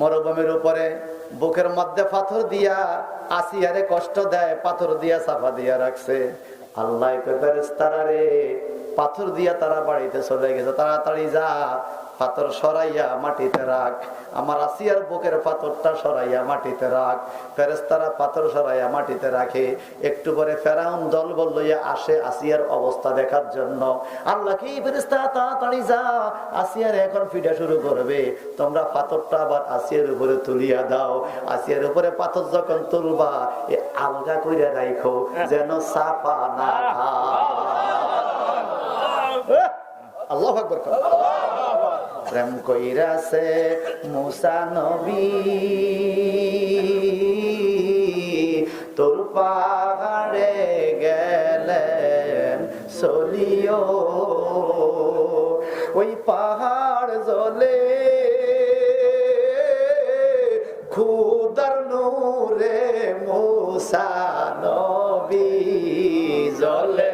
মরুভূমির উপরে বুকের মধ্যে পাথর দিয়া আসি আরে কষ্ট দেয়, পাথর দিয়া সাফা দিয়া রাখছে। আল্লাহ তারা রে, পাথর দিয়া তারা বাড়িতে চলে গেছে। তাড়াতাড়ি যা পাথর সরাইয়া মাটিতে রাখ। আমার আসিয়ার বুকের পাথরটা সরাইয়া মাটিতে রাখ। ফেরেস্তারা পাথর সরাইয়া মাটিতে রাখে। একটু পরে ফেরাউন দল লইয়া আসে আসিয়ার অবস্থা দেখার জন্য। আল্লাহ কি ফেরেস্তা তাড়াতাড়ি যা। আসিয়ার এখন ফিডা শুরু করবে। তোমরা পাথরটা আবার আসিয়ার উপরে তুলিয়া দাও। আসিয়ার উপরে পাথর যখন তুলবা এ আলগা কইরা রাখো যেন সাপা না খায়। আল্লাহ আকবর। প্রেম কইরাছে মুসা নবী তোর পাহাড়ে গেলেন চলিও ওই পাহাড় জলে খুদার নূরে মুসা নবী জলে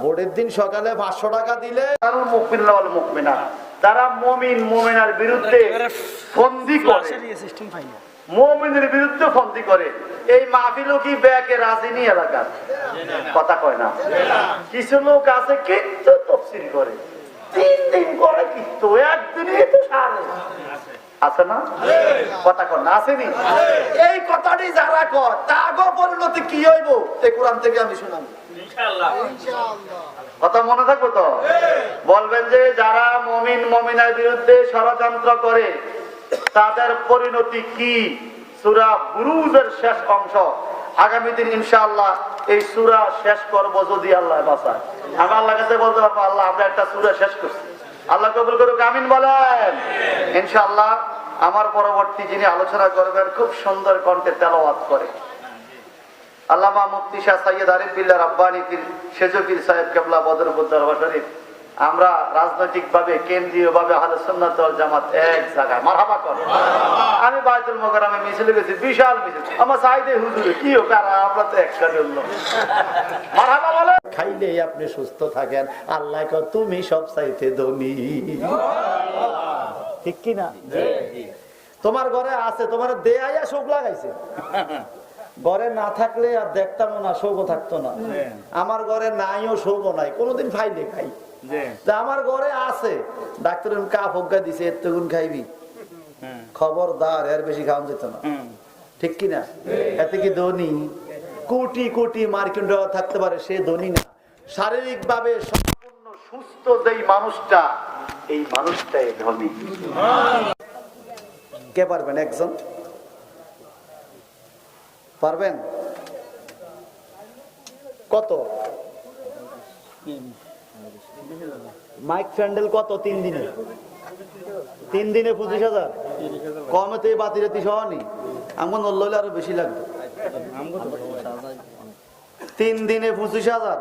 বোর্ডের দিন সকালে পাঁচশো টাকা দিলে তারা মমিন মমিনার বিরুদ্ধে ফন্দি করে মমিনের বিরুদ্ধে ফন্দি করে এই মাহফিলও কি ব্যাকে রাজিনী এলাকার? কথা কয় না। কিছু লোক আছে কিন্তু তফসিল করে। তিন দিন করে কিন্তু একদিনই তো সারে। আছে না? কথা কর আসেনি? এই কথাটি যারা কয় তাগো পরিণতি কি হইব? এই কোরআন থেকে আমি শুনাম কথা মনে থাকব তো? বলবেন যে যারা মমিন, মমিনার বিরুদ্ধে ষড়যন্ত্র করে, তাদের পরিণতি কি? সুরা বুরুজের শেষ অংশ। আগামী দিন ইনশাআল্লাহ এই সুরা শেষ করব যদি আল্লাহ বাসায় আমি আল্লাহ কাছে বলতে পারব, আল্লাহ, আমরা একটা সুরা শেষ করছি। আল্লাহ কবুল করুক, আমিন বলেন। ইনশাআল্লাহ আমার পরবর্তী যিনি আলোচনা করবেন, খুব সুন্দর কণ্ঠে তেলাওয়াত করে। আল্লামা মুফতি শাহ সৈয়দ আরিফ বিল্লাহ রাব্বানি পীর সেজপীর সাহেব কেবলা বদরপুর দরবার শরীফ। আমরা রাজনৈতিক ভাবে কেন্দ্রীয় ভাবে আহলে সুন্নাত ওয়াল জামাত এক জায়গায়। মারহাবা কর। আমি বাইতুল মোকাররমে মিছিলে গেছি বিশাল মিছিল। আমার সাইদে হুজুরে কি হোক আর আমরা তো একসাথে হলো মারহাবা বলে। খাইলে আপনি সুস্থ থাকেন। আল্লাহ কয়, তুমি সব চাইতে ধনী। ঠিক কি না তোমার ঘরে আছে তোমার দেয়া শোক লাগাইছে। ঘরে না থাকলে আর দেখতাম না শোকও থাকতো না। আমার ঘরে নাইও শোকও নাই কোনোদিন খাইলে খাই। আমার ঘরে আছে। ডাক্তার কা ফজ্ঞা দিছে এত গুণ খাইবি। খবরদার এর বেশি খাওয়া যেত না। ঠিক কি না? এতে কি ধনী? কোটি কোটি মার্কিন ডলার থাকতে পারে সে ধনী না। শারীরিক ভাবে সম্পূর্ণ সুস্থ যেই মানুষটা এই মানুষটাই ধনী। কে পারবেন একজন? পারবেন? কত? মাইক স্যান্ডেল কত তিন দিনে? তিন দিনে পঁচিশ হাজার? কমেতে বাতি রাতি সহনি আমার নল্ললে আরও বেশি লাগবে। তিন দিনে পঁচিশ হাজার?